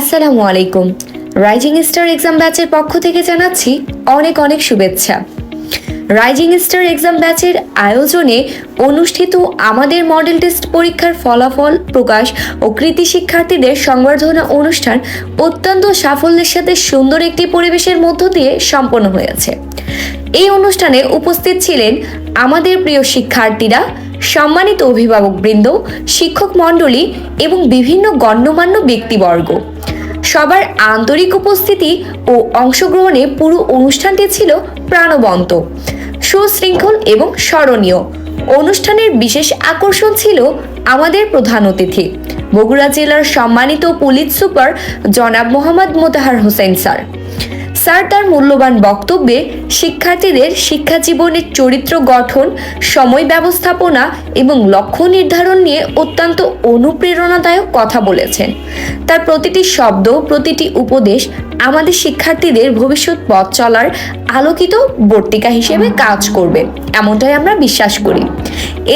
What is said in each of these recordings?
আসসালামু আলাইকুম। Rising star exam ব্যাচের পক্ষ থেকে জানাচ্ছি অনেক অনেক শুভেচ্ছা। রাইজিং স্টার এক্সাম ব্যাচের আয়োজনে অনুষ্ঠিত আমাদের মডেল টেস্ট পরীক্ষার ফলাফল, প্রকাশ ও কৃতি শিক্ষার্থীদের সংবর্ধনা অনুষ্ঠান অত্যন্ত সাফল্যের সাথে সুন্দর একটি পরিবেশের মধ্য দিয়ে সম্পন্ন হয়েছে। এই অনুষ্ঠানে উপস্থিত ছিলেন আমাদের প্রিয় শিক্ষার্থীরা, সম্মানিত অভিভাবকবৃন্দ, শিক্ষক মণ্ডলী এবং বিভিন্ন গণ্যমান্য ব্যক্তিবর্গ। সবার আন্তরিক উপস্থিতি ও অংশগ্রহণে পুরো অনুষ্ঠানটি ছিল প্রাণবন্ত, সুশৃঙ্খল এবং স্মরণীয়। অনুষ্ঠানের বিশেষ আকর্ষণ ছিল আমাদের প্রধান অতিথি, বগুড়া জেলার সম্মানিত পুলিশ সুপার জনাব মোহাম্মদ মোতাহার হোসেন স্যার। স্যার তার মূল্যবান বক্তব্যে শিক্ষার্থীদের শিক্ষা জীবনের চরিত্র গঠন, সময় ব্যবস্থাপনা এবং লক্ষ্য নির্ধারণ নিয়ে অত্যন্ত অনুপ্রেরণাদায়ক কথা বলেছেন। তার প্রতিটি শব্দ, প্রতিটি উপদেশ আমাদের শিক্ষার্থীদের ভবিষ্যৎ পথ চলার আলোকিত বর্তিকা হিসেবে কাজ করবে, এমনটাই আমরা বিশ্বাস করি।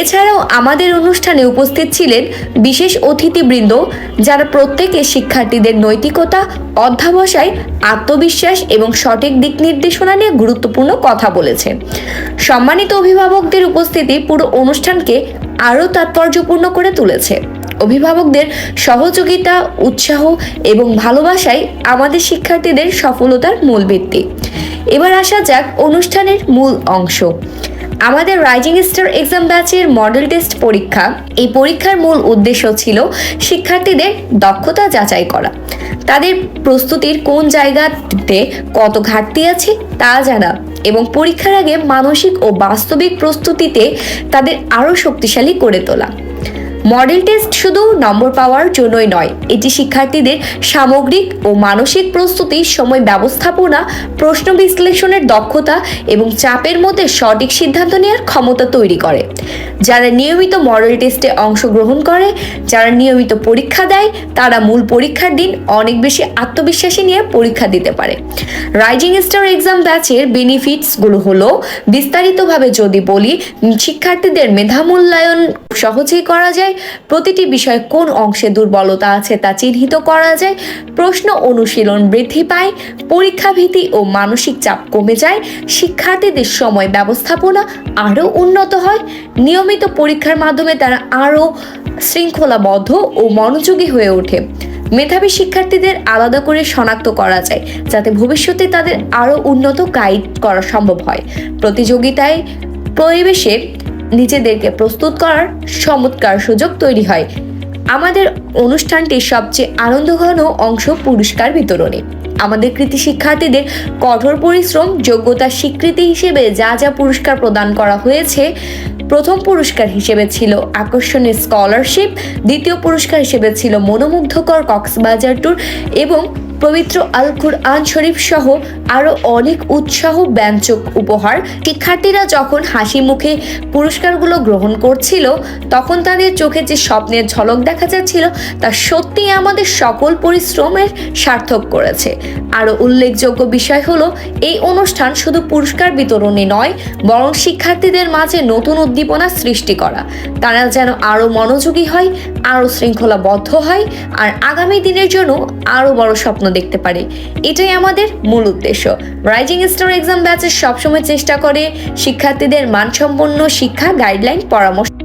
এছাড়াও আমাদের অনুষ্ঠানে উপস্থিত ছিলেন বিশেষ অতিথিবৃন্দ, যারা প্রত্যেকে শিক্ষার্থীদের নৈতিকতা, অধ্যাবসায়, আত্মবিশ্বাস এবং সঠিক দিক নির্দেশনা নিয়ে গুরুত্বপূর্ণ কথা বলেছেন সম্মানিত অভিভাবকদের উপস্থিতি পুরো অনুষ্ঠানকে আরও তাৎপর্যপূর্ণ করে তুলেছে। অভিভাবকদের সহযোগিতা, উৎসাহ এবং ভালোবাসাই আমাদের শিক্ষার্থীদের সফলতার মূল ভিত্তি। এবার আসা যাক অনুষ্ঠানের মূল অংশ। আমাদের রাইজিং স্টার এক্সাম ব্যাচের মডেল টেস্ট পরীক্ষা। এই পরীক্ষার মূল উদ্দেশ্য ছিল শিক্ষার্থীদের দক্ষতা যাচাই করা। তাদের প্রস্তুতির কোন জায়গাতে কত ঘাটতি আছে তা জানা এবং পরীক্ষার আগে মানসিক ও বাস্তবিক প্রস্তুতিতে তাদের আরও শক্তিশালী করে তোলা। মডেল টেস্ট শুধু নম্বর পাওয়ার জন্যই নয়, এটি শিক্ষার্থীদের সামগ্রিক ও মানসিক প্রস্তুতি, সময় ব্যবস্থাপনা, প্রশ্ন বিশ্লেষণের দক্ষতা এবং চাপের মধ্যে সঠিক সিদ্ধান্ত নেওয়ার ক্ষমতা তৈরি করে। যারা নিয়মিত মডেল টেস্টে অংশগ্রহণ করে, যারা নিয়মিত পরীক্ষা দেয়, তারা মূল পরীক্ষার দিন অনেক বেশি আত্মবিশ্বাসী নিয়ে পরীক্ষা দিতে পারে। রাইজিং স্টার এক্সাম ব্যাচের বেনিফিটসগুলো হলো, বিস্তারিতভাবে যদি বলি, শিক্ষার্থীদের মেধা মূল্যায়ন সহজেই করা যায় প্রতিটি বিষয়ে কোন অংশে দুর্বলতা আছে তা চিহ্নিত করা যায়, প্রশ্ন অনুশীলন বৃদ্ধি পায় পরীক্ষা ভীতি ও মানসিক চাপ কমে যায়, শিক্ষার্থীদের সময় ব্যবস্থাপনা আরও উন্নত হয়, নিয়মিত পরীক্ষার মাধ্যমে তারা আরও শৃঙ্খলাবদ্ধ ও মনোযোগী হয়ে ওঠে। মেধাবী শিক্ষার্থীদের আলাদা করে শনাক্ত করা যায়, যাতে ভবিষ্যতে তাদের আরও উন্নত গাইড করা সম্ভব হয়। প্রতিযোগিতায় পরিবেশে নিজেদেরকে প্রস্তুত করার চমৎকার সুযোগ তৈরি হয়। আমাদের অনুষ্ঠানটির সবচেয়ে আনন্দঘন অংশ পুরস্কার বিতরণে। আমাদের কৃতি শিক্ষার্থীদের কঠোর পরিশ্রম যোগ্যতার স্বীকৃতি হিসেবে যা যা পুরস্কার প্রদান করা হয়েছে, প্রথম পুরস্কার হিসেবে ছিল আকর্ষণীয় স্কলারশিপ, দ্বিতীয় পুরস্কার হিসেবে ছিল মনোমুগ্ধকর কক্সবাজার ট্যুর এবং পবিত্র আল কুরআন শরীফ সহ আরও অনেক উৎসাহ ব্যঞ্জক উপহার। শিক্ষার্থীরা যখন হাসি মুখে পুরস্কারগুলো গ্রহণ করছিল, তখন তাদের চোখে যে স্বপ্নের ঝলক দেখা যাচ্ছিল, তা সত্যিই আমাদের সকল পরিশ্রমের সার্থক করেছে। আরও উল্লেখযোগ্য বিষয় হলো, এই অনুষ্ঠান শুধু পুরস্কার বিতরণে নয়, বরং শিক্ষার্থীদের মাঝে নতুন উদ্দীপনা সৃষ্টি করা। তারা যেন আরও মনোযোগী হয় আরও শৃঙ্খলাবদ্ধ হয়, আর আগামী দিনের জন্য আরও বড় স্বপ্ন দেখতে পারে। এটাই আমাদের মূল উদ্দেশ্য। রাইজিং স্টার এক্সাম ব্যাচের সবসময় চেষ্টা করে শিক্ষার্থীদের মানসম্পন্ন শিক্ষা গাইডলাইন পরামর্শ